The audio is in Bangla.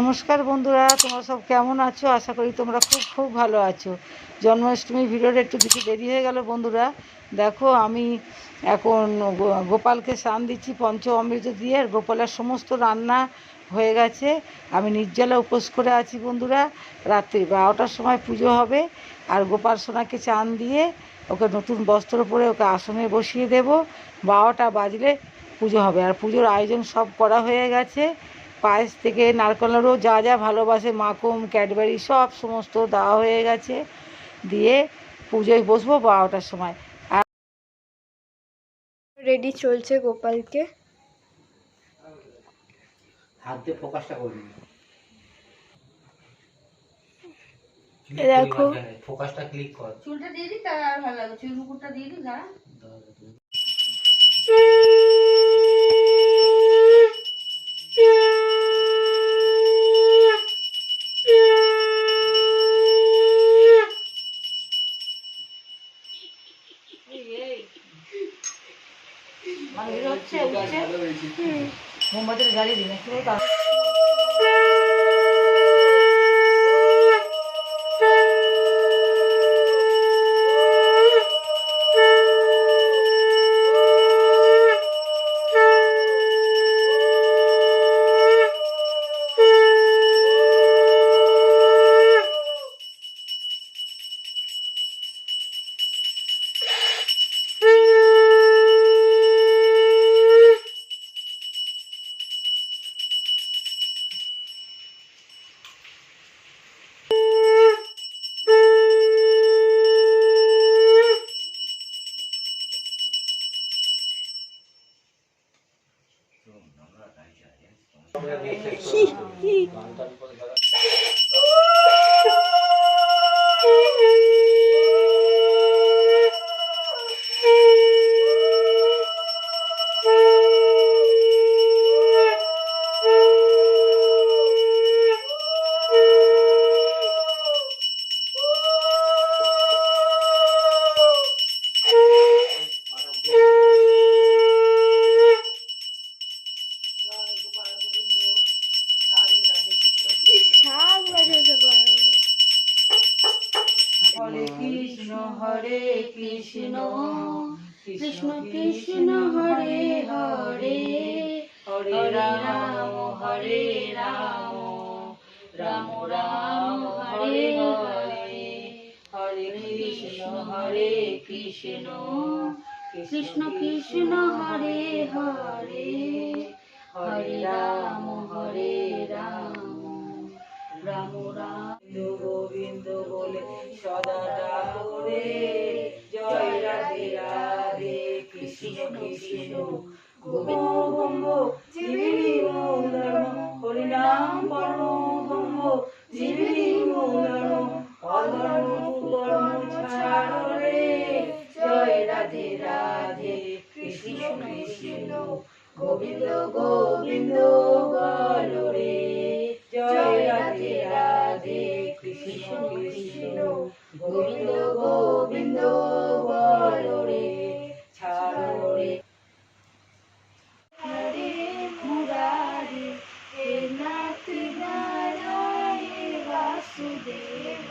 নমস্কার বন্ধুরা, তোমরা সব কেমন আছো? আশা করি তোমরা খুব খুব ভালো আছো। জন্মাষ্টমী ভিডিওটা একটু কিছু দেরি হয়ে গেল বন্ধুরা। দেখো, আমি এখন গোপালকে স্নান দিচ্ছি, পঞ্চ অমৃত দিয়ে, আর গোপালের সমস্ত রান্না হয়ে গেছে। আমি নির্জলা উপোস করে আছি বন্ধুরা। রাত্রি বারোটার সময় পুজো হবে, আর গোপাল সোনাকে চান দিয়ে ওকে নতুন বস্ত্র পরে ওকে আসনে বসিয়ে দেব। বারোটা বাজলে পুজো হবে, আর পুজোর আয়োজন সব করা হয়ে গেছে। পায়েস থেকে নারকেলেরও যা যা ভালোবাসে মাখন ক্যাডবেরি সব সমস্ত দেওয়া হয়ে গেছে। দিয়ে পুজোয় বসবো বারোটার সময়। আর রেডি চলছে গোপালকে। হাত দিয়ে ফোকাসটা করবি দেখো। ফোকাসটা ক্লিক কর। চুলটা দিয়ে দিই তার আর ভালো লাগবে। চুল মুকুটটা দিয়ে দিই দাঁড়া। মোমবাতির গাড়ি দিন ひっひ。কৃষ্ণ কৃষ্ণ কৃষ্ণ, হরে হরে হরে রাম হরে রাম রাম রাম, হরে হরে হরে কৃষ্ণ হরে কৃষ্ণ কৃষ্ণ কৃষ্ণ, হরে হরে হরে রাম হরে রাম রাম রাম। গোবিন্দ বলে, সদা ডাকরে রাধে রাধে কৃষ্ণ কৃষ্ণ। গোবিন্দ জীবনী মূলম হরিনাম পরম গম্ভ জীবনী মূলম গোবিন্দ গোবিন্দ গোবিন্দ গোবিন্দ বল রে ছাড়ো রে হরে মুরারি হে নাথ নারায়ণ বাসুদেব